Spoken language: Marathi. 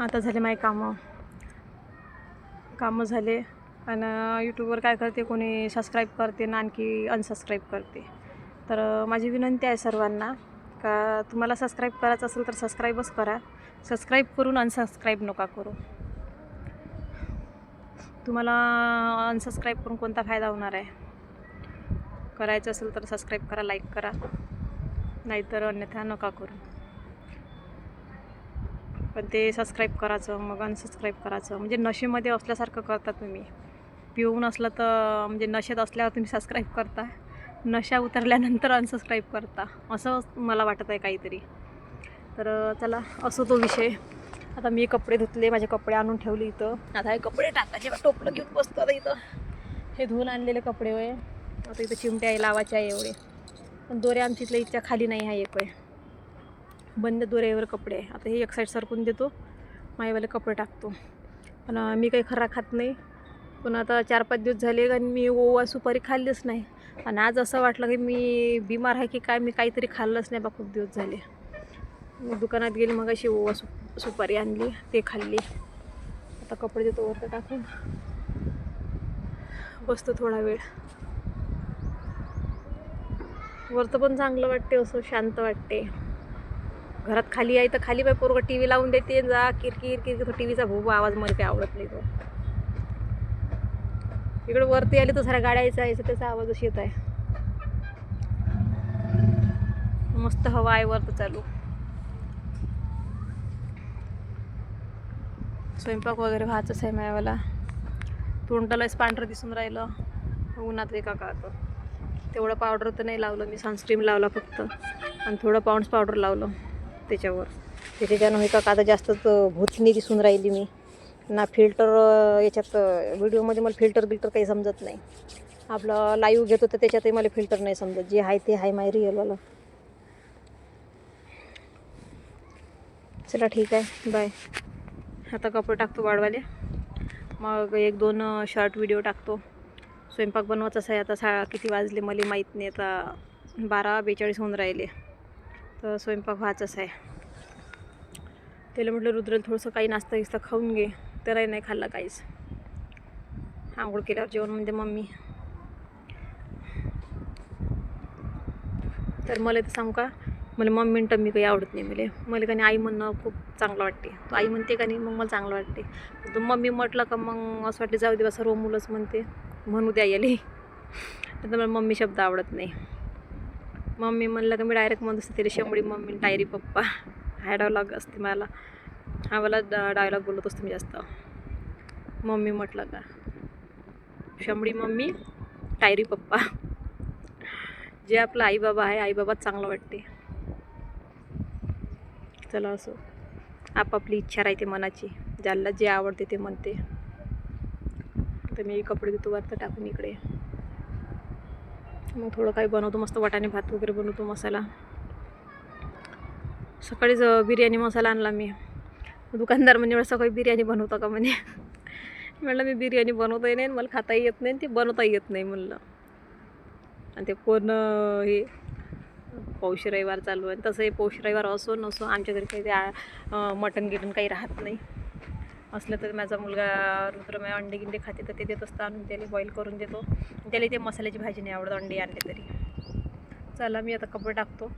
आता झाले माझे कामं. कामं झाले आणि यूट्यूबवर काय करते कोणी सबस्क्राईब करते ना आणखी अनसबस्क्राईब करते. तर माझी विनंती आहे सर्वांना का तुम्हाला सबस्क्राईब करायचं असेल तर सबस्क्राईबच करा. सबस्क्राईब करून अनसबस्क्राईब नका करू. तुम्हाला अनसबस्क्राईब करून कोणता फायदा होणार आहे? करायचं असेल तर सबस्क्राईब करा लाईक करा. नाहीतर अन्यथा नका करू. पण ते सबस्क्राईब करायचं मग अनसबस्क्राईब करायचं. म्हणजे नशेमध्ये असल्यासारखं करता तुम्ही. पिऊन असलं तर म्हणजे नशेत असल्यावर तुम्ही सबस्क्राईब करता. नशा उतरल्यानंतर अनसबस्क्राईब करता. असं मला वाटत आहे काहीतरी. तर चला असो तो विषय. आता मी कपडे धुतले माझे कपडे आणून ठेवले इथं. आता हे कपडे टाकायचे बा, टोपलं घेऊन बसतो आता इथं. हे धुवून आणलेले कपडे होय. आता इथं चिमटे आहे लावायचे आहे एवढे. पण दोऱ्या आमच्या इथल्या इथच्या खाली नाही आहे एक आहे बंद दोऱ्यावर कपडे आहे. आता हे एक साईड सरकून देतो. माईवाले कपडे टाकतो. पण मी काही खरा खात नाही. पण आता चार पाच दिवस झाले आणि मी ओवा सुपारी खाल्लीच नाही. आणि आज असं वाटलं की मी बिमार आहे की काय मी काहीतरी खाल्लंच नाही बा खूप दिवस झाले. मी दुकानात गेली मग अशी ओवा सु सुपारी आणली ते खाल्ली. आता कपडे देतो वरतं टाकून. बसतो थोडा वेळ. वरतं पण चांगलं वाटते असं शांत वाटते घरात खाली आहे तर खाली बाय पोरगं टी व्ही लावून देते जा किरकिर किरकिर टी व्हीचा भोबा आवाज मला काही आवडत नाही तो. इकडे वरती आले तर साऱ्या गाड्या यायचा यायचा त्याचा आवाज अशी येत आहे. मस्त हवा आहे वरतं चालू. स्वयंपाक वगैरे व्हायचंच आहे मायावाला. तोंडालाच पांढरं दिसून राहिलं. उन्हात एका काळात. तेवढं पावडर तर नाही लावलं मी सनस्क्रीम लावला फक्त. आणि थोडं पाऊंड्स पावडर लावलं. त्याच्यावर. त्याच्यानं हे का आता जास्तच भूतनी दिसून राहिली मी. ना फिल्टर याच्यात व्हिडिओमध्ये मला फिल्टर बिल्टर काही समजत नाही. आपलं लाईव्ह घेतो तर त्याच्यातही मला फिल्टर नाही समजत. जे आहे ते आहे माय रिअलवालं चला ठीक आहे. बाय आता कपडे टाकतो वाढवाले. मग एक दोन शॉर्ट व्हिडिओ टाकतो. स्वयंपाक बनवायचा आहे. आता सा किती वाजले मला माहीत नाही. आता बारा बेचाळीस होऊन राहिले. तर स्वयंपाक व्हायचाच आहे. त्याला म्हटलं रुद्रेल थोडंसं काही नाश्ता गिस्ता खाऊन घे. तरही नाही खाल्ला काहीच. आंघोळ केल्यावर जेवण म्हणजे मम्मी. तर मला तर सांगू का मला मम्मी आणि टम्मी काही आवडत नाही मला. मला का नाही आई म्हणणं खूप चांगलं वाटते. तो आई म्हणते का नाही मग मला चांगलं वाटते. तू मम्मी म्हटलं का मग असं वाटते जाऊ दे बा सर्व मुलंच म्हणते. म्हणू द्या याले तर मला मम्मी शब्द आवडत नाही. मम्मी म्हणलं का मी डायरेक्ट म्हणत असते तरी शेंबडी मम्मी टायरी पप्पा. हा डायलॉग असते मला. हा मला डायलॉग बोलत असते मी जास्त. मम्मी म्हटलं का? शेंबडी मम्मी टायरी पप्पा. जे आपलं आईबाबा आहे आईबाबा चांगलं वाटते. चला असो. आपापली इच्छा राहते मनाची. ज्याला जे आवडते ते म्हणते. तर मी कपडे देतो वरतं टाकून इकडे. मग थोडं काही बनवतो मस्त वाटाणे भात वगैरे बनवतो मसाला. सकाळीच बिर्याणी मसाला आणला मी. दुकानदार म्हणजे मला सकाळी बिर्याणी बनवता का? म्हणे. म्हणलं मी बिर्याणी बनवताही नाही आणि मला खाताही येत नाही ते बनवताही येत नाही म्हणलं. आणि ते कोण हे पौष रविवार चालू आहे. तसं हे पौष रविवार असो नसो आमच्या घरी काही ते मटण गिटण काही राहत नाही. असलं तर माझा मुलगा रुद्रमय अंडे गिंडे खाते तर ते देत असतं आणून त्याला बॉईल करून देतो. त्याला ते मसाल्याची भाजी नाही आवडत अंडे आणले तरी. चला मी आता कपडे टाकतो.